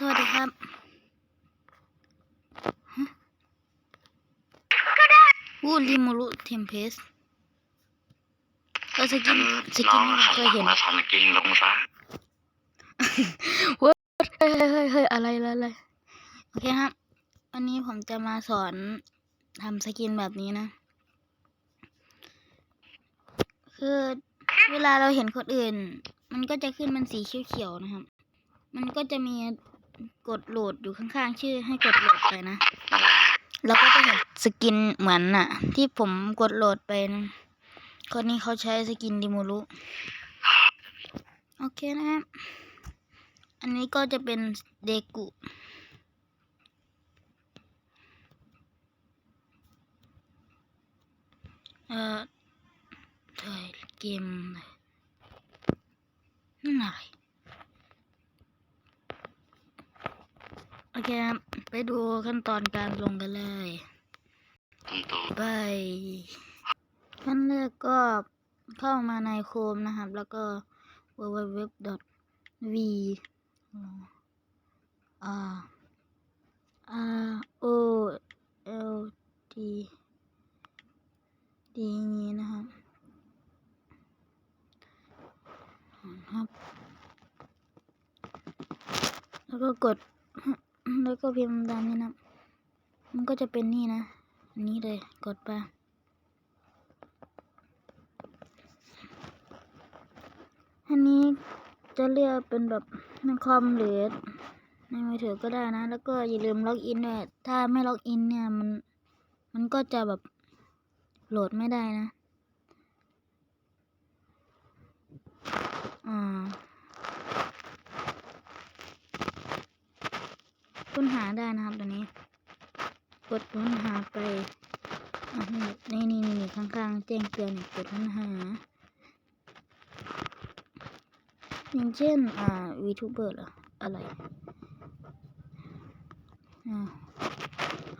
สวัสดีครับฮะวูริมูรุเทมเพสก็สกินสกิน้นองนี่ผมหันเคหยลังเห็นมาถอนกิ่งลงซะเฮ้ยเฮ้ยเฮ้ยเฮ้ยอะไรอะไรอะไรโอเคครับ วันนี้ผมจะมาสอนทำสกินแบบนี้นะ คือเวลาเราเห็นคนอื่น มันก็จะขึ้นเป็นสีเขียวๆนะครับ มันก็จะมี กดโหลดอยู่ข้างๆ ชื่อให้กดโหลดไปนะ แล้วก็จะเห็นสกินเหมือนน่ะ ที่ผมกดโหลดไปนะคนนี้เขาใช้สกินดิมูรุโอเคนะอันนี้ก็จะเป็นเดกุ เอ่อถ่ายเกมเลยนั่นอะไร โอ เคครับไปดูขั้นตอนการลงกันเลยตุ้มตูไปขั้นแรกก็เข้ามาในโคมนะครับ แล้วก็ www.v r r o l d ดีอย่างนี้นะครับครับ แล้วก็กด แล้วก็พิมพ์ตามนี้นะ มันก็จะเป็นนี่นะนนี้เลย กดไป อันนี้จะเลือกเป็นแบบในคอมหรือในมือถือก็ได้นะ แล้วก็อย่าลืมล็อกอินด้วย ถ้าไม่ล็อกอินเนี่ยมัน มันก็จะแบบโหลดไม่ได้นะ อ่า ค้นหาได้นะครับตัวนี้ กดค้นหาไปอะนี่นี่นี่ข้างๆ แจ้งเตือนกดค้นหา อย่างเช่น อ่า VTuber เหรออะไร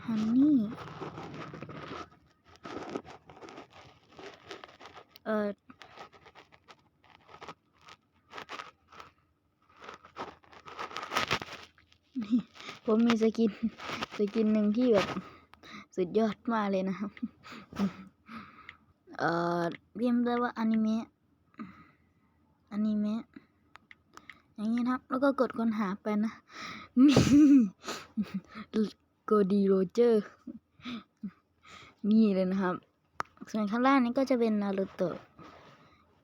ฮันนี่เอ่อ นี่ ผมมีสกินสกินหนึ่งที่แบบสุดยอดมากเลยนะครับ เอ่อเรียกได้ว่าอนิเมะอนิเมะอย่างนี้ครับ แล้วก็กดค้นหาไปนะนี่โกดีโรเจอร์ นี่เลยนะครับ ส่วนข้างล่างนี้ก็จะเป็นนารูโตะ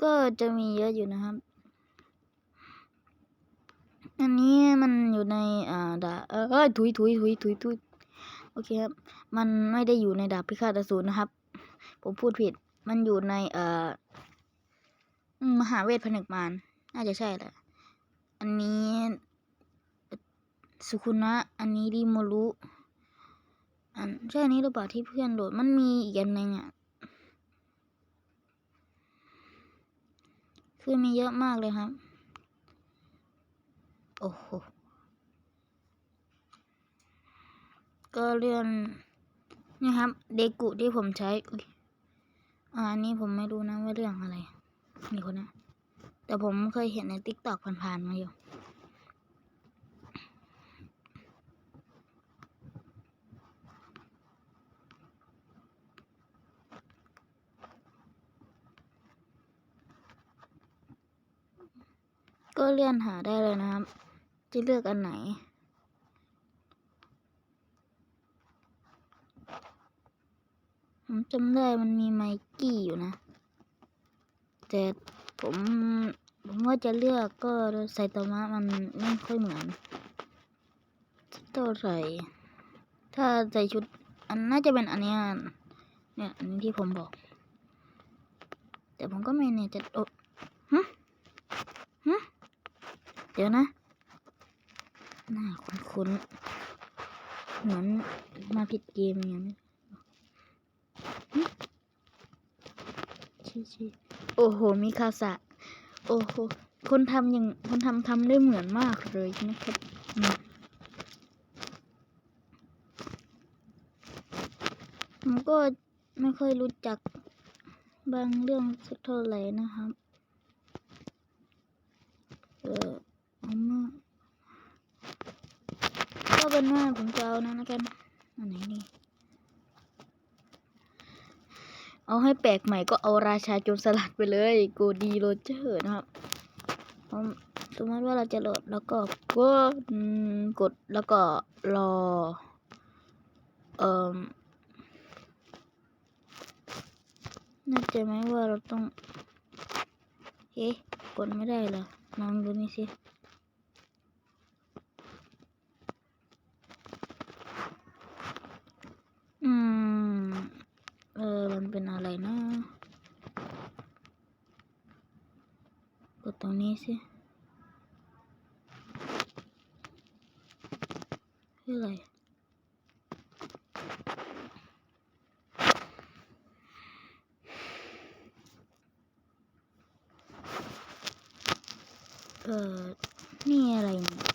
ก็จะมีเยอะอยู่นะครับ อันนี้มันอยู่ในอ่าดาเออเอยถุยถุยถุยถุยถุยโอเคครับ มันไม่ได้อยู่ในดาบพิฆาตอสูรนะครับ ผมพูดผิด มันอยู่ในเอ่อมหาเวทผนึกมารน่าจะใช่แหละ อันนี้สุคุนะ อันนี้ริโมรุ อันใช่อันนี้หรือเปล่าที่เพื่อนโหลด มันมีอีกอันหนึ่งอะ คือมีเยอะมากเลยครับ โอ้โห ก็เรื่องนี่ครับ เดกุที่ผมใช้อุ๊ยอันนี้ผมไม่รู้นะว่าเรื่องอะไรมีคนนะ แต่ผมเคยเห็นในติ๊กตอกผ่านๆมาอยู่ก็เลื่อนหาได้เลยนะครับ จะเลือกอันไหน ผมจำได้มันมีไมกี้อยู่นะ แต่ผมผมว่าจะเลือกก็ไซตามะมันไม่ค่อยเหมือนเท่าไหร่ถ้าใส่ชุด อันน่าจะเป็นอันเนี้ยเนี่ยอันนี้ที่ผมบอก แต่ผมก็ไม่แน่ใจโอ้ฮะฮะเดี๋ยวนะ หน้าคุ้นๆ เหมือนมาผิดเกมอย่างนี้ชี้ชี้โอ้โห มีคาสะ โอ้โห คนทำอย่าง คนทำทำได้เหมือนมากเลยนะครับอืมผมก็ไม่ค่อยรู้จักบางเรื่องสักเท่าไหร่นะครับ เออเอามา เป็นว่าผมจะเอานั้นแล้วกันอันไหนดีเอาให้แปลกใหม่ก็เอาราชาโจรสลัดไปเลยโกดีโรเจอร์นะครับสมมติว่าเราจะโหลดแล้วก็กดกดแล้วก็รอเอ่อน่าใจะไหมว่าเราต้องเอ๊ะกดไม่ได้เหรอลองดูนี่สิ อืมเออ มันเป็นอะไรนะ กดตรงนี้สิคืออะไร เออ นี่อะไรเนี่ย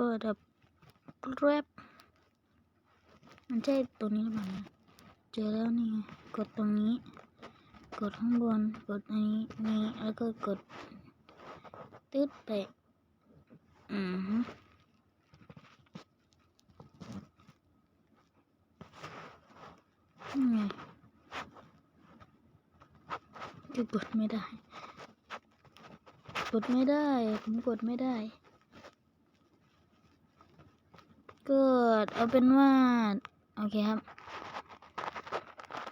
ก็ดับแรปมันใช่ตัวนี้หรือเปล่าเจอแล้วนี่กดตรงนี้ กดข้างบน กดอันนี้นี่แล้วก็กดตึ๊ดไปอือฮึนี่กดไม่ได้ กดไม่ได้ ผมกดไม่ได้ ก็เอาเป็นว่าโอเคครับ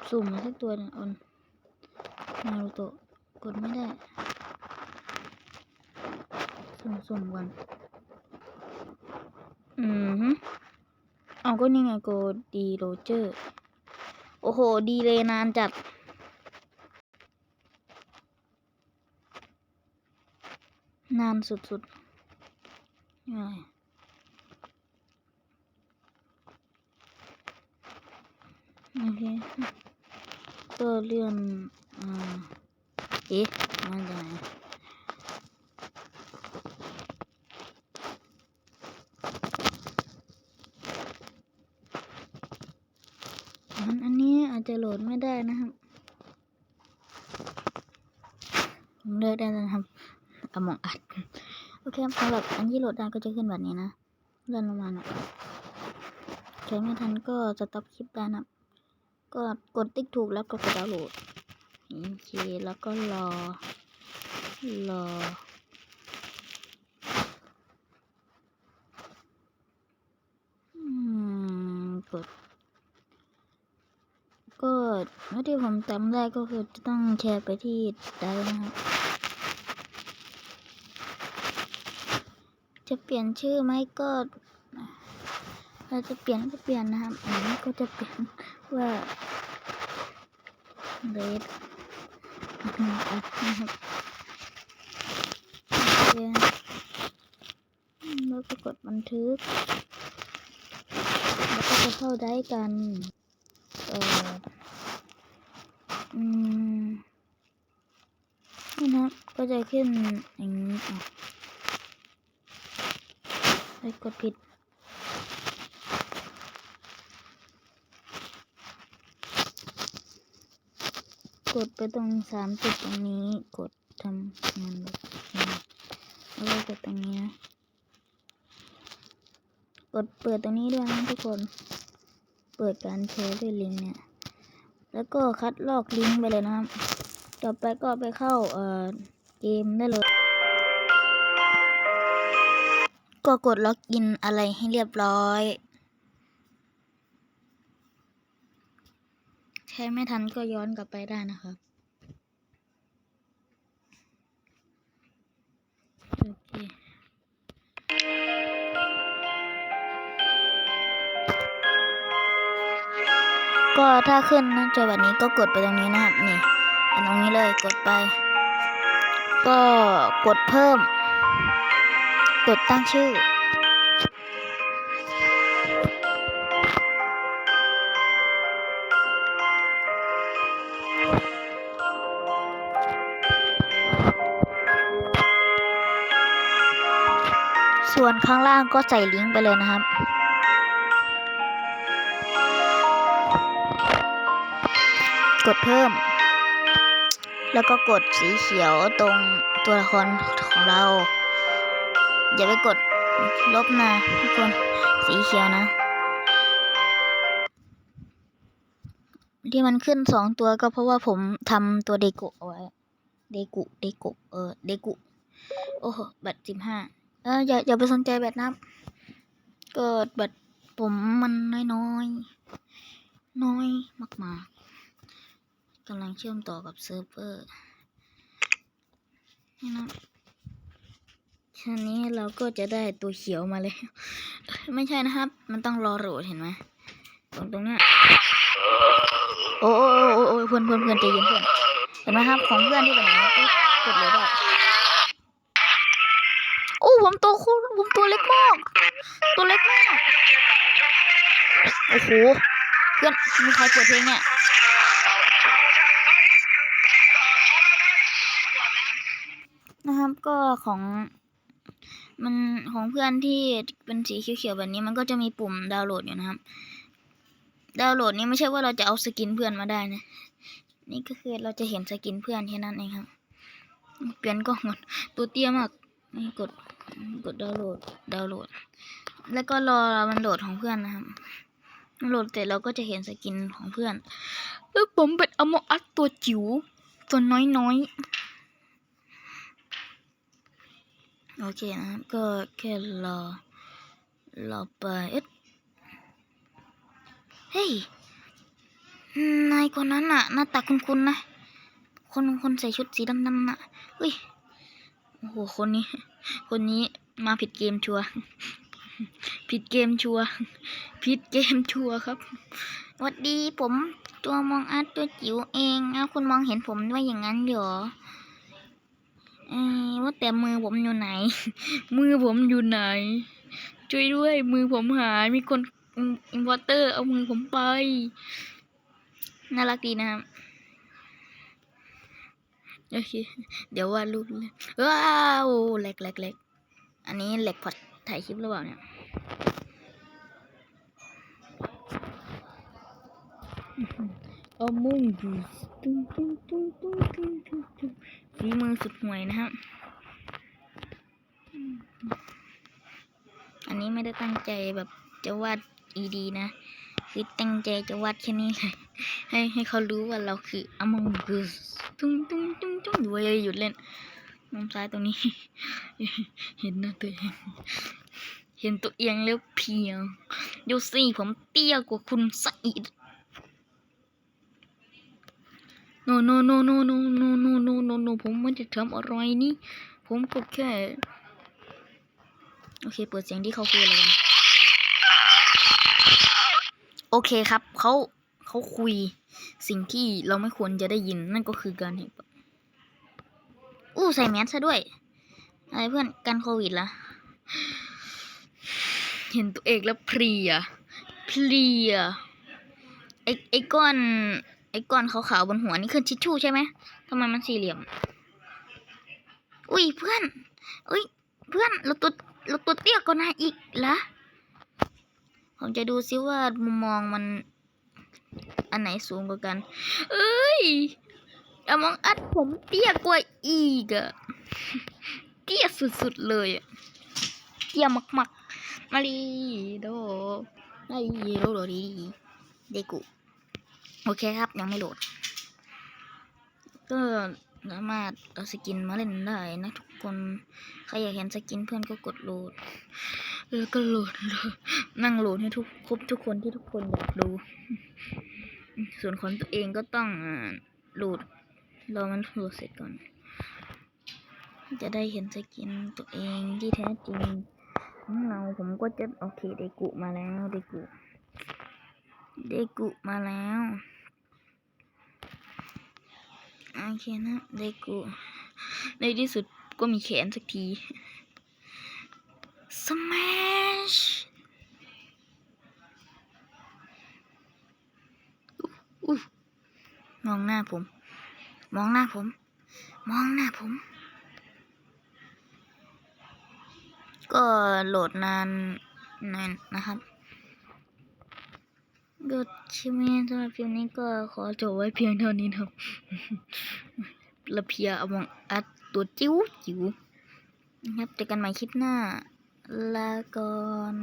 สุ่มมาสักตัวหนึงเอนนารูโตะกดไม่ได้ สุ่มสุ่มก่อนอืมฮึเอาก็นี่ไงโกดีโรเจอร์ โอ้โห ดีเลยนานจัดนานสุดๆนี่อะไร โอเคก็เลื่อนอ่าเอ๊ะมาจากไหนอันอันนี้อาจจะโหลดไม่ได้นะครับผมเลือกได้นะครับกำมองอัด โอเคครับสำหรับอันที่โหลดได้ก็จะขึ้นแบบนี้นะเลื่อนลงมานะใช้ไม่ทันก็จะตับคลิปได้นะ ก็กดติ๊กถูกแล้วก็กดดาวน์โหลดโอเคแล้วก็รอ รออืมกดก็เท่าที่ผมจำได้ก็คือจะต้องแชร์ไปที่ได้นะครับจะเปลี่ยนชื่อไหมก็เราจะเปลี่ยนก็เปลี่ยนนะครับอันนี้ก็จะเปลี่ยน ว่าเลดนะครับโอเคแล้วก็กดบันทึก แล้วก็จะเข้าได้กันเอออืมนี่นะ ก็จะขึ้นอย่างนี้อะไปกดผิด กดไปตรงสามจุดตรงนี้ กดทำงานแบบนี้แล้วก็กดตรงนี้นะกดเปิดตรงนี้ด้วยนะทุกคน เปิดการแชร์ด้วยลิงก์เนี่ย แล้วก็คัดลอกลิงก์ไปเลยนะครับ ต่อไปก็ไปเข้าเอ่อเกมได้เลย ก็กดล็อกอินอะไรให้เรียบร้อย ช้ไม่ทันก็ย้อนกลับไปได้นะครับโอเคก็ถ้าขึ้นหน้าจอแบบนี้ก็กดไปตรงนี้นะครับนี่อันตรงนี้เลยกดไป ก็กดเพิ่ม กดตั้งชื่อ ส่วนข้างล่างก็ใส่ลิงก์ไปเลยนะครับ กดเพิ่ม แล้วก็กดสีเขียวตรงตัวละครของเรา อย่าไปกดลบนะทุกคนสีเขียวนะ ที่มันขึ้นสองตัวก็เพราะว่าผมทำตัวเดกุเอาไว้ เดกุ เดกุ เออ เดกุ โอ้โหแบตรสิบห้า อออย่าอย่าไปสนใจแบตนะเกิดแบตผมมันน้อยน้อยน้อยมากๆกำลังเชื่อมต่อกับเซิร์ฟเวอร์นี่นะทีนี้เราก็จะได้ตัวเขียวมาเลย ไม่ใช่นะครับ มันต้องรอโหลดเห็นไหมตรงตรงเนี้ยโอ้โอ้โอ้เพื่อนเพื่อนเพื่อนใจเย็นเพื่อนเห็นไหมครับ ของเพื่อนที่เป็นไหนก็กดเลยได้ ผมตัวคุณผมตัวเล็กมาก ตัวเล็กมาก โอ้โห เพื่อนมีใครเปิดเพลงเนี่ย นะครับก็ของมันของเพื่อนที่เป็นสีเขียวๆแบบนี้มันก็จะมีปุ่มดาวน์โหลดอยู่นะครับ ดาวน์โหลดนี้ไม่ใช่ว่าเราจะเอาสกินเพื่อนมาได้นะ นี่ก็คือเราจะเห็นสกินเพื่อนแค่นั้นเองครับ เปลี่ยนกล้องก่อนตัวเตี้ยมากนี่กด กดดาวน์โหลดดาวน์โหลด แล้วก็รอมันโหลดของเพื่อนนะครับโหลดเสร็จเราก็จะเห็นสกินของเพื่อนเออผมเป็นอโมอัสตัวจิ๋วตัวน้อยน้อยๆ โอเคนะครับ ก็แค่รอรอไปเอ๊ะเฮ้ยนายคนนั้นน่ะ หน้าตาคุ้นๆนะ คนคนใส่ชุดสีดำๆน่ะเฮ้ย โอ้โห คนนี้ คนนี้มาผิดเกมชัว ผิดเกมชัว ผิดเกมชัวครับสวัสดีผมตัวมองอาร์ตตัวจิ๋วเองนะคุณมองเห็นผมว่าอย่างนั้นเหรอเอ้ยว่าแต่มือผมอยู่ไหน มือผมอยู่ไหน ช่วยด้วย มือผมหาย มีคนอินวอเตอร์ เอามือผมไป น่ารักดีนะครับ โอเค เดี๋ยววาดรูปเลยว้าวแหลกแหลกแหลกอันนี้แหลกพอดถ่ายคลิปหรือเปล่าเนี่ยเอามุงดูตุ้งตุ้งตุ้งตุ้งตุ้งตุ้งตุ้งฝีมือสุดห่วยนะครับ อันนี้ไม่ได้ตั้งใจแบบจะวาดอีดีนะ คือตั้งใจจะวาดแค่นี้เลย ให้ให้เขารู้ว่าเราคือ Among Us ตุ้งตุ้งตุ้งตุ้งดูอย่าหยุดเล่นมุมซ้ายตรงนี้ เห็นหน้าตัวเองเห็นตัวเองแล้วเพียวดูสิผมเตี้ยกว่าคุณซะอีก no no no no no no no no no no ผมไม่ได้ทำอะไรนี่ ผมก็แค่ โอเค เปิดเสียงที่เขาคุยอะไรกัน โอเคครับเขา เขาคุยสิ่งที่เราไม่ควรจะได้ยินนั่นก็คือการเห็นอู้ใส่แมสซะด้วย อะไรเพื่อนกันโควิดละเห็นตัวเองแล้วเพลีย เพลียไอ้ไอ้ก้อนไอ้ก้อนขาวๆบนหัวนี่คือทิชชู่ใช่ไหมทำไมมันสี่เหลี่ยม อุ้ยเพื่อนอุ้ยเพื่อนเราตัวเราตัวเตี้ยกว่านาอีกละผมจะดูซิว่ามุมมองมัน อันไหนสูงกว่ากัน เอ้ยอมองอัดผมเตี้ยกว่าอีกอะเตี้ยสุดๆเลยอะเตี้ยมากๆ มาลีโดมาลีโดโดดีเดกุโอเคครับยังไม่โหลด ก็สามารถเอาสกินมาเล่นได้นะทุกคน ใครอยากเห็นสกินเพื่อนก็กดโหลด แล้วก็โหลดนั่งโหลดให้ทุกครบทุกคนที่ทุกคนอยากดู ส่วนของตัวเองก็ต้องหลุดรอมันหลุดเสร็จก่อน จะได้เห็นสกินตัวเองที่แท้จริงของเราผมก็จะโอเคเดกุมาแล้วเดกุเดกุมาแล้วโอเคนะเดกุในที่สุดก็มีแขนสักที Smash อุ๊ยมองหน้าผม มองหน้าผม มองหน้าผม ก็โหลดนานนานนะครับก็คลิปนี้สำหรับคลิปนี้ก็ขอจบไว้เพียงเท่านี้นะครับละเพียอมองอัดตัวจิ้วจิ๋วนะครับเจอกันใหม่คลิปหน้าลาก่อน